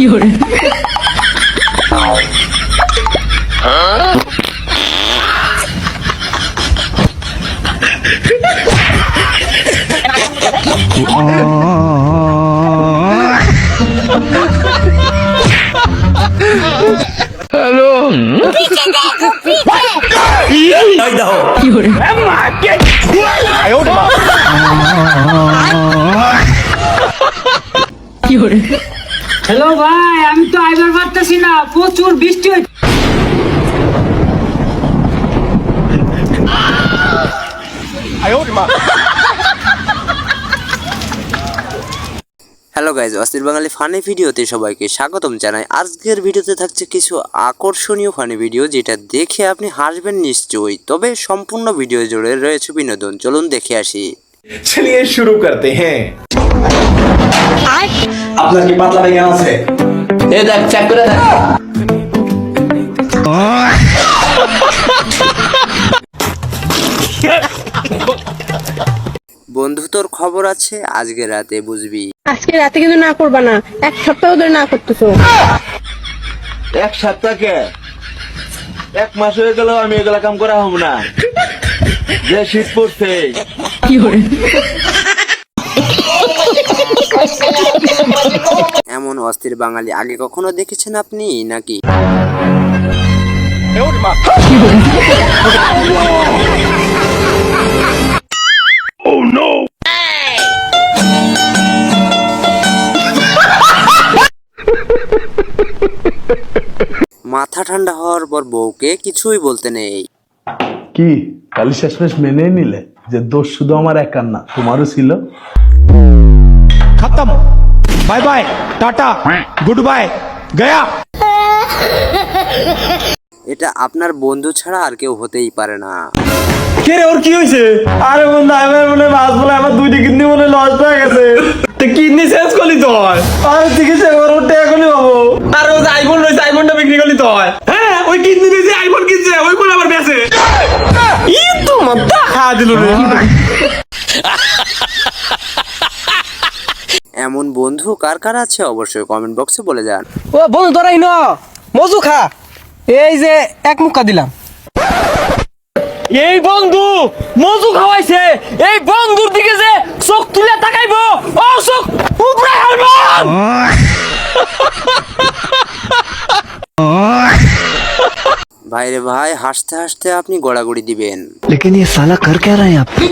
有人， 有人， 有人， hello ভাই আমি তো আইবার পারতেছি না। প্রচুর বৃষ্টি হয়েছে হ্যালো গাইজ অস্থির বাঙালি ফানি ভিডিওতে সবাইকে স্বাগতম জানাই। আজকের ভিডিওতে থাকছে কিছু আকর্ষণীয় ফানি ভিডিও যেটা দেখে আপনি হাসবেন নিশ্চয়ই। তবে সম্পূর্ণ ভিডিও জুড়ে রয়েছে বিনোদন। চলুন দেখে আসি। চলিয়ে শুরু করতে হ্যাঁ। আপনার কি পাতলা পায়খানা আছে? এ দেখ চেক করে দেখ। বন্ধু তোর খবর আছে? আজকে রাতে বুঝবি। আজকে রাতে কিন্তু না করবা না এক সপ্তাহ ধরে না করতেছো। এক সপ্তাহকে? এক মাস হয়ে গেল আমি এগুলা কাম করা হব না। যে শীত পড়ছে। কি 有人，এমন অস্থির বাঙালি আগে কখনো দেখেছেন আপনি নাকি? মাথা ঠান্ডা হওয়ার পর বউকে কিছুই বলতে নেই। কি? কালি শেষমেশ মেনে নিলে? যে দোষ শুধু আমার একার না, তোমারও ছিল? खत्म। Bye bye tata good bye गया। এটা আপনার বন্ধু ছাড়া আর কেউ হতেই পারে না। কে রে ওর কি হইছে আরে বন্ধু আমার মনে মাছ বলে আমার দুই দিক কিডনি মনে লস হয়ে গেছে। তো কিডনি চেঞ্জ করলি তো আর দিকে সে ওর উঠে টেকলি বাবু আর ওই আইফোন রয়েছে আইফোনটা বিক্রি করলি তো হ্যাঁ। ওই কিডনি বেঁচে আইফোন কিনছে ওই বলে আবার বেঁচে? ই ইয়ে তো মাথা খা হ্যাঁ, দিল রে। এমন বন্ধু কার কার আছে অবশ্যই কমেন্ট বক্সে বলে যান ও বন্ধু তোরাই ন মজু খা এই যে এক মুক্কা দিলাম এই বন্ধু মজু খাওয়াইছে এই বন্ধুর দিকে যে চোখ তুলে তাকাইবো ও চোখ উপরে হালবান ভাইরে ভাই হাসতে হাসতে আপনি গড়াগড়ি দিবেন लेकिन ये साला कर क्या रहा है यहाँ पे?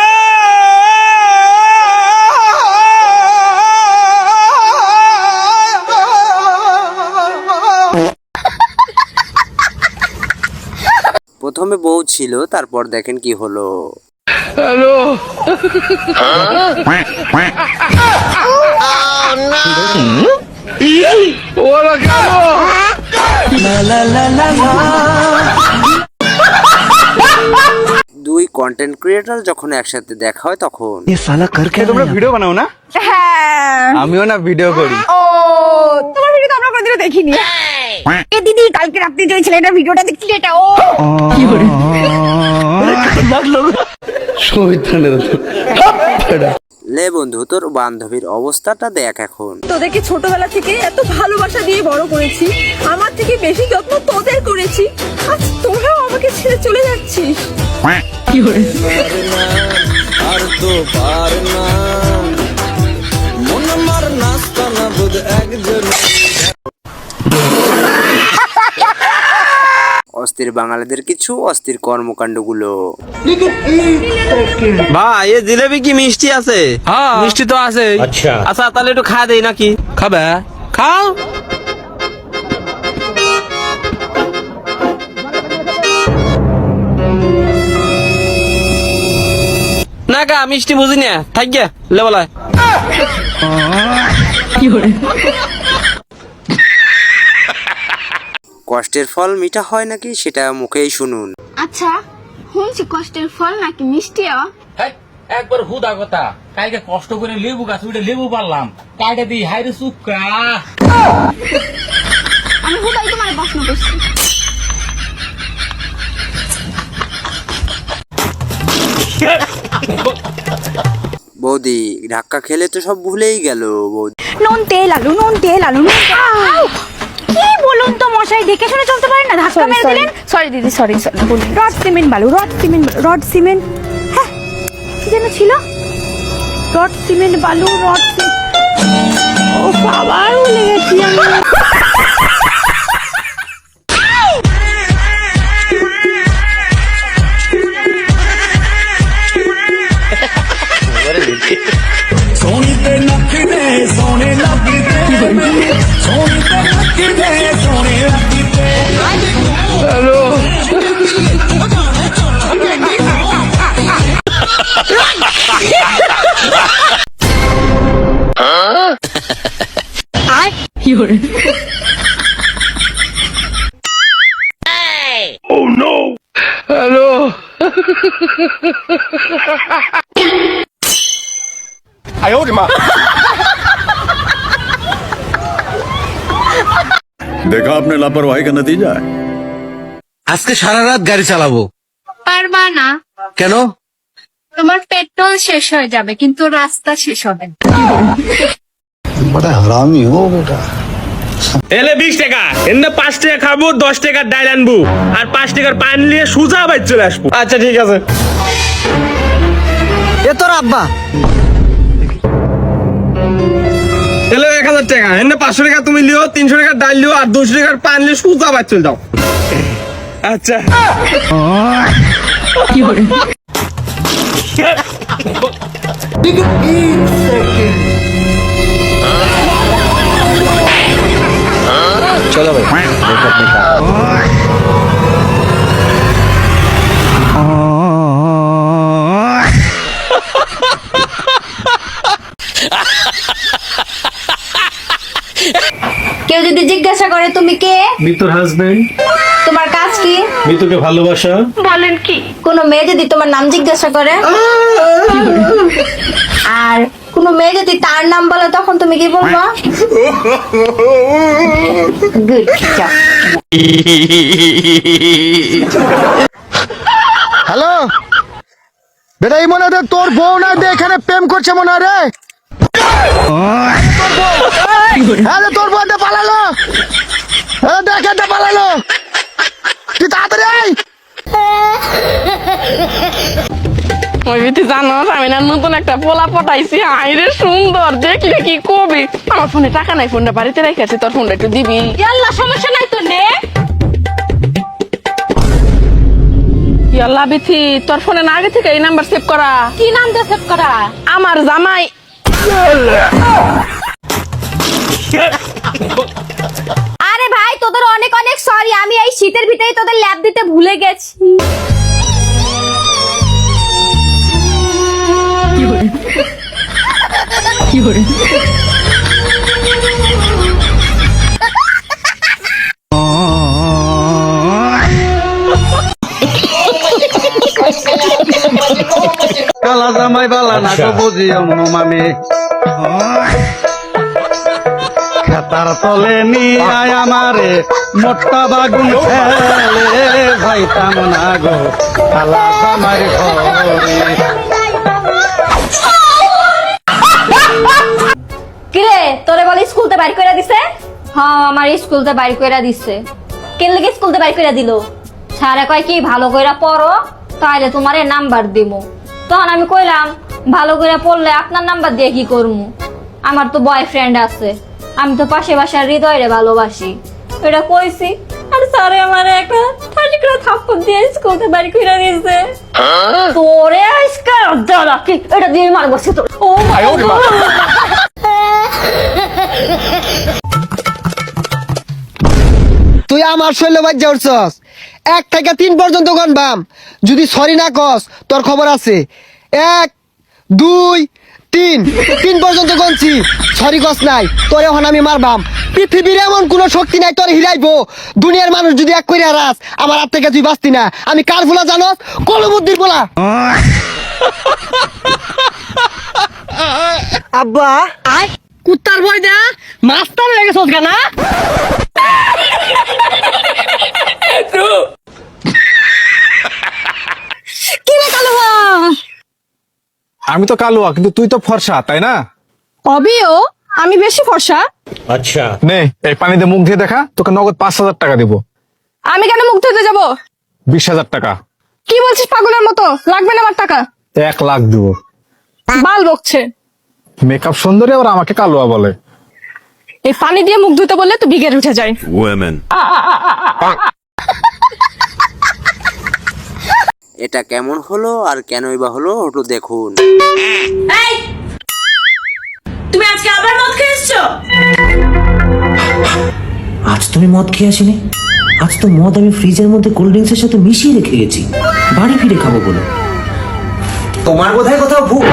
প্রথমে বউ ছিল তারপর দেখেন কি হলো। দুই কন্টেন্ট ক্রিয়েটর যখন একসাথে দেখা হয় তখন। তোমরা ভিডিও বানাও না? হ্যাঁ। আমিও না ভিডিও করি। ও তোমার ভিডিও তো আমরা কোনোদিনও দেখিনি। এ দিদি কালকে রাতে যে ছেলেটার ভিডিওটা দেখছিল এটা? ও। কি করে লাগল শহীদানের লে বন্ধু তোর বান্ধবীর অবস্থাটা দেখ এখন। তোদেরকে ছোটবেলা থেকে এত ভালোবাসা দিয়ে বড় করেছি আমার থেকে বেশি যত্ন তোদের করেছি। আজ তোরাও আমাকে ছেড়ে চলে যাচ্ছিস।，অস্থির বাঙালিদের কিছু অস্থির কর্মকাণ্ডগুলো। ভাই এ জিলেবি কি মিষ্টি আছে? হ্যাঁ। মিষ্টি তো আছে। আচ্ছা। আচ্ছা তাহলে একটু খা দেই নাকি? খাবে? খাও। না কা মিষ্টি বুঝি না। থাক গে লেবলায় কষ্টের ফল মিঠা হয় নাকি সেটা মুখেই শুনুন। আচ্ছা শুনছি কষ্টের ফল নাকি মিষ্টিও? একবার হুদা কথা। কালকে কষ্ট করে লেবু গাছ উঠে লেবু পারলাম। কাইটা দিই হাইরে চুপকা আমি হুদাই তোমার প্রশ্ন করছি। বৌদি ধাক্কা খেলে তো সব ভুলেই গেল বৌদি। নুন তেল আলু নুন তেল আলু নুন তেল- কি বলুন তো মশাই দেখে শুনে চলতে পারেন না? ধাক্কা মেরে দিলেন? সরি দিদি সরি সরি বলুন। রড সিমেন্ট বালু রড সিমেন্ট রড সিমেন্ট। হ্যাঁ কি যেন ছিল? রড সিমেন্ট বালু রড ও বাবার ভুলে গেছি আমি। Fiore. देखा आपने लापरवाही का नतीजा है আজকে সারা রাত গাড়ি চালাবো পারবা না কেন তোমার পেট্রোল শেষ হয়ে যাবে কিন্তু রাস্তা শেষ হবে না। বড় হারামি হো বেটা এলে বিশ টাকা এনে পাঁচ টাকা খাব দশ টাকার ডাইল আনব আর পাঁচ টাকার পান নিয়ে সোজা বাইর চলে আসব। আচ্ছা ঠিক আছে। এ তোর আব্বা। এলে এক হাজার টাকা এনে পাঁচশো টাকা তুমি লিও তিনশো টাকার ডাল লিও আর দুশো টাকার পান নিয়ে সোজা বাইর চলে যাও। আচ্ছা। Fiore. চলো ভাই কেউ যদি জিজ্ঞাসা করে তুমি কে? মিতুর হাজবেন্ড তোমার কাজ কি? মিতুকে ভালোবাসা। বলেন কি? কোন মেয়ে যদি তোমার নাম জিজ্ঞাসা করে? আর কোন মেয়ে যদি তার নাম বলে, তখন তুমি কি বলব? হ্যালো? বেটা, এই মনে তোর বউ না দে এখানে প্রেম করছে মনে হয় রে। হ্যাঁ তোর বউ দে পালালো। হ্যাঁ দেখে দে পালালো। তুই তাড়াতাড়ি আমি না নতুন একটা পোলা পটাইছি। আইরে সুন্দর দেখলে কি কবি? আমার ফোনে টাকা নাই ফোনটা বাড়িতে রেখেছি তোর ফোনটা একটু দিবি। আল্লাহ সমস্যা নাই তো নে। বিথি তোর ফোনে না আগে থেকে এই নাম্বার সেভ করা। কি নাম দিয়ে সেভ করা? আমার জামাই। আরে ভাই তোদের অনেক অনেক সরি আমি এই শীতের ভিতরেই তোদের ল্যাব দিতে ভুলে গেছি। Fiore. Fiore. কালা জামাই বালা না তো বুঝি মামে খেতার তলে নিয়ে আমারে মোট্টা বাগুন ফেলে যাইতাম না গো কালা জামাই ঘরে স্কুলতে বাইর কইরা দিছে? হ্যাঁ আমার স্কুলতে বাইর কইরা দিছে। কেন লাগে স্কুলতে বাইর কইরা দিল? স্যারে কয় কি ভালো কইরা পড়ো তাইলে তোমারে নাম্বার দিমু। তখন আমি কইলাম ভালো কইরা পড়লে আপনার নাম্বার দিয়ে কি করমু? আমার তো বয়ফ্রেন্ড আছে। আমি তো পাশে বাসার হৃদয়রে ভালোবাসি। এটা কইছি আর স্যারে আমারে একটা ঠান্ডি করে থাপ্পড় দিয়ে স্কুলতে বাইর কইরা দিছে। তোরে আজকে দাদা কি এটা দিয়ে মারবো সে তো। ও মাই তুই আমার শৈল বাজ্যা উঠছস। এক থেকে তিন পর্যন্ত গনবাম যদি সরি না কস, তোর খবর আছে। এক, দুই, তিন। তিন পর্যন্ত গনছি সরি কস নাই, তোর এখন আমি মারবাম। পৃথিবীর এমন কোনো শক্তি নাই, তোর হিরাইবো দুনিয়ার মানুষ যদি এক করে হারাস, আমার হাত থেকে তুই বাঁচতি না। আমি কার ফুলা জানস? কলবুদ্দির বলা আব্বা কুত্তার ভয় দা মাস্টার হয়ে? গেছস গানা আমি তো কালুয়া কিন্তু তুই তো ফর্সা তাই না? অবিও আমি বেশি ফর্সা। আচ্ছা। নে এই পানিতে মুখ দিয়ে দেখা তোকে নগদ পাঁচ হাজার টাকা দিব। আমি কেন মুখ ধুতে যাব? বিশ হাজার টাকা। কি বলছিস পাগলের মতো? লাগবে না আমার টাকা? এক লাখ দিব। বাল বকছে। মেকআপ সুন্দরী আবার আমাকে কালুয়া বলে। এই পানি দিয়ে মুখ ধুতে বললে তো বিগের উঠে যায়। Women. এটা কেমন হলো আর কেনই বা হলো একটু দেখুন। তুমি আজকে আবার মদ খেয়ে এসছো আজ তুমি মদ খেয়ে আসিনি? আজ তো মদ আমি ফ্রিজের মধ্যে কোল্ড ড্রিঙ্কসের সাথে মিশিয়ে রেখে গেছি। বাড়ি ফিরে খাব বলে। তোমার বোধহয় কোথাও ভুল।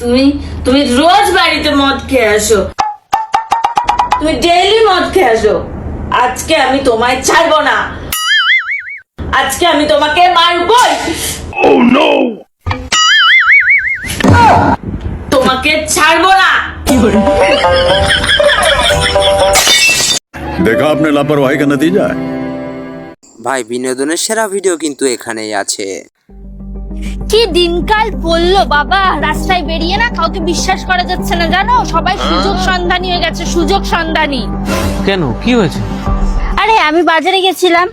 তুমি তুমি রোজ বাড়িতে মদ খেয়ে আসো। তুমি ডেইলি মদ খেয়ে আসো। আজকে আমি তোমায় ছাড়বো না। আজকে আমি তোমাকে মারবই। তোমাকে ছাড়বো না। দেখা আপনার লাপরওয়াহি কা নতিজা ভাই বিনোদনের সেরা ভিডিও কিন্তু এখানেই আছে। কি দিনকাল বলল বাবা? রাস্তায় বেরিয়ে না কাউকে বিশ্বাস করা যাচ্ছে না জানো? সবাই সুযোগ সন্ধানী হয়ে গেছে সুযোগ সন্ধানী। কেন? কি হয়েছে? আরে আমি বাজারে গেছিলাম।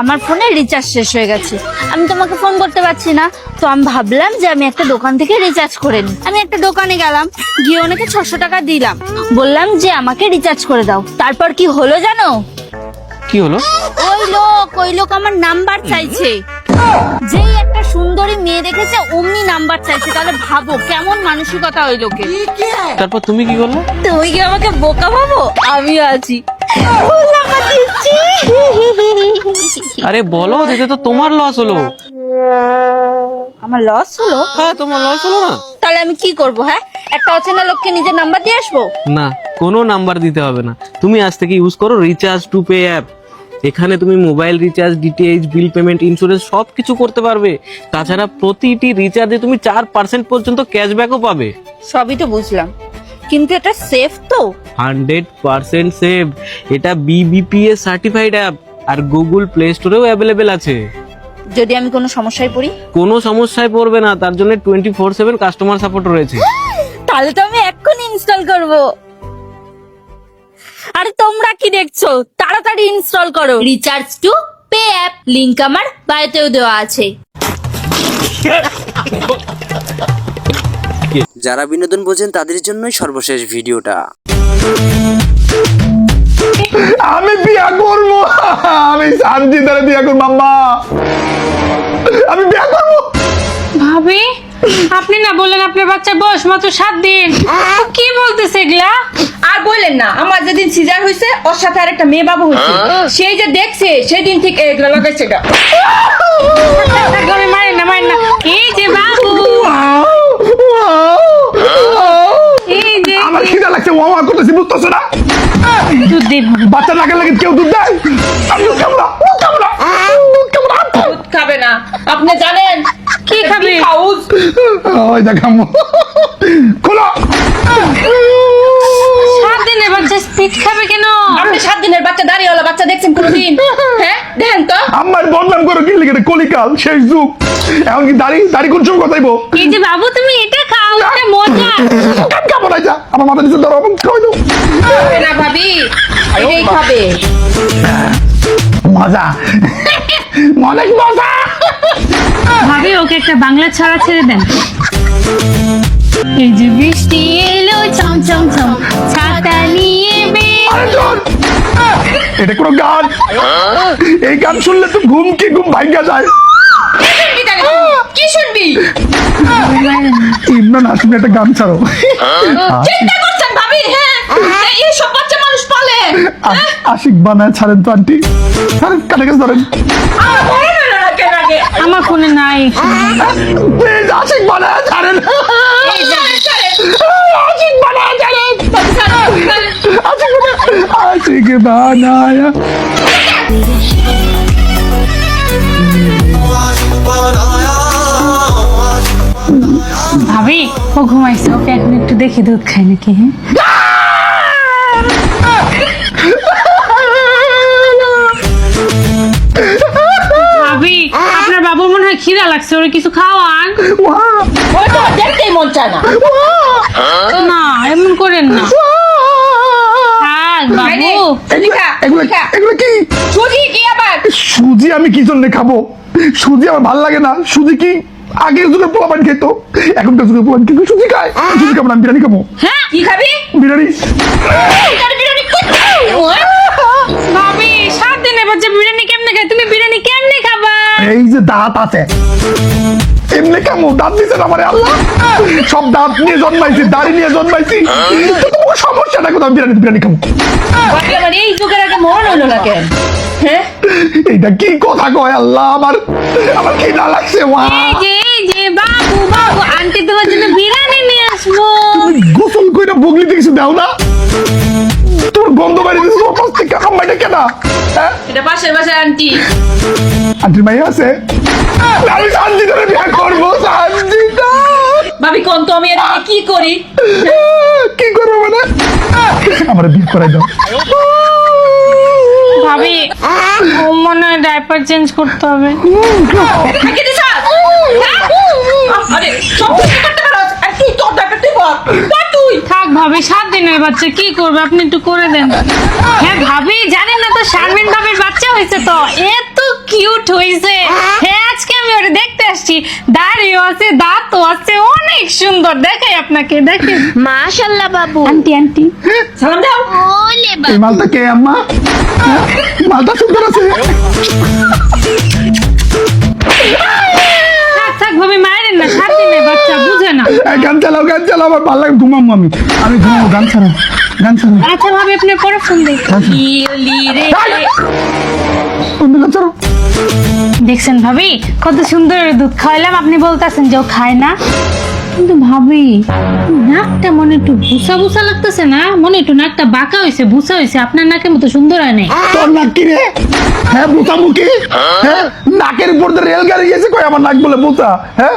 আমার ফোনে রিচার্জ শেষ হয়ে গেছে। আমি তোমাকে ফোন করতে পারছি না। তো আমি ভাবলাম যে আমি একটা দোকান থেকে রিচার্জ করে নিই। আমি একটা দোকানে গেলাম গিয়ে ওনাকে ছশো টাকা দিলাম। বললাম যে আমাকে রিচার্জ করে দাও। তারপর কি হলো জানো? কি হলো? ওই লোক ওই লোক আমার নাম্বার চাইছে। যেই একটা সুন্দরী মেয়ে দেখেছে অমনি নাম্বার চাইছে। তাহলে ভাবো কেমন মানসিকতা ওই লোকে তারপর তুমি কি করলে? তুমি কি আমাকে বোকা ভাবো? আমিও আছি। আরে বলো এতে তো তোমার লস হলো। আমার লস হলো? হ্যাঁ তোমার লস হলো না? তাহলে আমি কি করব হ্যাঁ? একটা অচেনা লোককে নিজের নাম্বার দিয়ে আসব? না কোনো নাম্বার দিতে হবে না। তুমি আজ থেকে ইউজ করো রিচার্জ টু পে অ্যাপ এখানে তুমি mobile recharge DTH bill payment insurance সব কিছু করতে পারবে। তাছাড়া প্রতিটি রিচার্জে তুমি চার পার্সেন্ট পর্যন্ত ক্যাশব্যাকও পাবে। সবই তো বুঝলাম। কিন্তু এটা সেফ তো? হান্ড্রেড পার্সেন্ট সেফ এটা বিবিপিএস সার্টিফাইড অ্যাপ আর গুগল প্লে স্টোরেও অ্যাভেলেবেল আছে। যদি আমি কোনো সমস্যায় পড়ি? কোনো সমস্যায় পড়বে না তার জন্য twenty four seven customer support রয়েছে। তাহলে তো আমি এক্ষুনি ইনস্টল করব। আরে তোমরা কি দেখছ? তাড়াতাড়ি ইনস্টল করো। Recharge to pay app link আমার বায়োতেও দেওয়া আছে। যারা বিনোদন বোঝেন তাদের জন্যই সর্বশেষ ভিডিওটা। আমি বিয়া করব। আমি শান্তি দ্বারা বিয়া করব আম্মা। আমি বিয়া করব। ভাবি আপনি না বললেন আপনার বাচ্চার বয়স মাত্র সাত দিন। কি বলতেছে এগুলা? আর বললেন না আমার যেদিন সিজার হয়েছে ওর সাথে আর একটা মেয়ে বাবু হয়েছে সেই যে দেখছে সেদিন থেকে এগুলো লাগাইছে এটা মারেন না মারেন না। এই যে বাবু। এই যে। আমার খিদা লাগছে ও আমার করতেছি বুঝতেছে না। দুধ বাচ্চা গেলে কেউ দুধ দেয়? আমি দুধ খাব না ও খাব না দুধ খাব না। দুধ খাবে না। আপনি জানেন কি খাবে? হাউস ওই দেখামো খোলো। সাত দিনে বাচ্চা স্পিড খাবে কেন? আপনি সাত দিনের বাচ্চা দাঁড়িয়ে বাচ্চা দেখছেন কোনোদিন? হ্যাঁ? দেখেন তো। আমার বদনাম করে কি লিখে কলিকাল শেষ যুগ। এখন কি দাড়ি দাড়ি কোন সময় কথাইবো এই যে বাবু তুমি এটা খাও এটা মজা। খাব না যা। আমার মাথা নিচে ধরো খাওয়াই খাবে না ভাবি এটাই খাবে। মজা। অনেক মজা? ভাবি ওকে একটা বাংলা ছড়া ছেড়ে দেন। এই যে বৃষ্টি এলো চম চম চম ছাতা নিয়ে বের। এটা কোনো গান? এই গান শুনলে তো ঘুম কি ঘুম ভাঙ্গা যায়। কি শুনবি ইমরান হাসিম একটা গান ছাড়ো। চিন্তা করছেন ভাবি? হ্যাঁ। এই সব বাচ্চা মানুষ পালে আশিক বানায় ছাড়েন তো আন্টি। ছাড়েন কানে কাছে ধরেন। আমার ফোনে নাই। প্লিজ আশিক বানায় ছাড়েন। আশিক বানায় ছাড়েন। আশিক বানায়। ভাবি ও ঘুমাইছে ওকে এখন একটু দেখি দুধ খাই নাকি হ্যাঁ? বাবুর মনে হয় খিদা লাগছে ওরে কিছু খাওয়ান ওই তো দেখতেই মন চায় না। না এমন করে করেন না। বাবু। এগুলো কি? সুজি কি আবার? সুজি আমি কি জন্য খাব? সুজি আমার ভালো লাগে না। সুজি কি আগের যুগের পোলাপান খেতো? এখনকার যুগের পোলাপান কিন্তু সুজি খায়। সুজি খাব না আমি বিরিয়ানি খাব। হ্যাঁ? কি খাবি? বিরিয়ানি। ভাবি সাত দিনের বাচ্চা বিরিয়ানি কেমনে খায়? তুমি বিরিয়ানি কেমনে খাবা? এই যে দাঁত আছে। এমনি কেমন দাঁত দিছে না মানে আল্লাহ? সব দাঁত নিয়ে জন্মাইছি দাড়ি নিয়ে জন্মাইছি। সমস্যাটা কোথাও বিরিয়ানি বিরিয়ানি খাব। আমার এই যুগের আগে মরণ হলো না কেন? হ্যাঁ? এইটা কি কথা কয় আল্লাহ? আমার আমার কি না লাগছে ওয়া যে যে বাবু বাবু আন্টি তোমার জন্য বিরিয়ানি নিয়ে আসব। তুমি গোসল কইরা বগলিতে কিছু দাও না? তোর গন্ধ বাড়ি দিছে পাশ থেকে আম্মাইটা কেনা হ্যাঁ? এটা পাশের বাসার আন্টি আন্টির মাইয়া আছে? আমি শান্তিদারে বিয়ে করব শান্তিদা ভাবি কোন তো আমি এর কি করি? কি করব মানে? আমার বিয়ে করাই দাও। ভাবি ও মনে হয় ডাইপার চেঞ্জ করতে হবে। আরে সব কিছু করতে পারো। আর তুই তোর ব্যাপার তুই বল ভাবি সাত দিনের বাচ্চা কি করবে? আপনি একটু করে দেন। হ্যাঁ ভাবি জানেন না তো শারমিন ভাবির বাচ্চা হয়েছে তো। এত কিউট হয়েছে। হ্যাঁ আজকে আমি ওরে দেখতে আসছি। দাড়িও আছে দাঁতও আছে অনেক সুন্দর। দেখাই আপনাকে দেখেন। বাবু। Aunty aunty. সালাম দাও। ওলে এই মালটা কে আম্মা? হ্যাঁ? মালটা সুন্দর আছে। থাক থাক ভাবি না সাত দিনের বাচ্চা বুঝে না। গান চালাও গান চালাও আমার ভালো লাগে ঘুমাবো আমি। আমি ঘুমাবো গান ছাড়াও গান ছাড়াও আচ্ছা ভাবি আপনি পরে ফোন রে গান ছাড়াও দেখছেন ভাবি কত সুন্দর দুধ খাওয়াইলাম। আপনি বলতেছেন যে ও খায় না। কিন্তু ভাবি নাকটা মনে একটু ভুসা ভুসা লাগতেছে না? মনে একটু নাকটা বাঁকা হয়েছে ভুসা হয়েছে আপনার নাকের মতো সুন্দর হয় নাই। তোর নাক কি রে? হ্যাঁ বোতা মুখি হ্যাঁ? নাকের উপর দিয়ে রেলগাড়ি গেছে? কই আমার নাক বলে বোতা হ্যাঁ?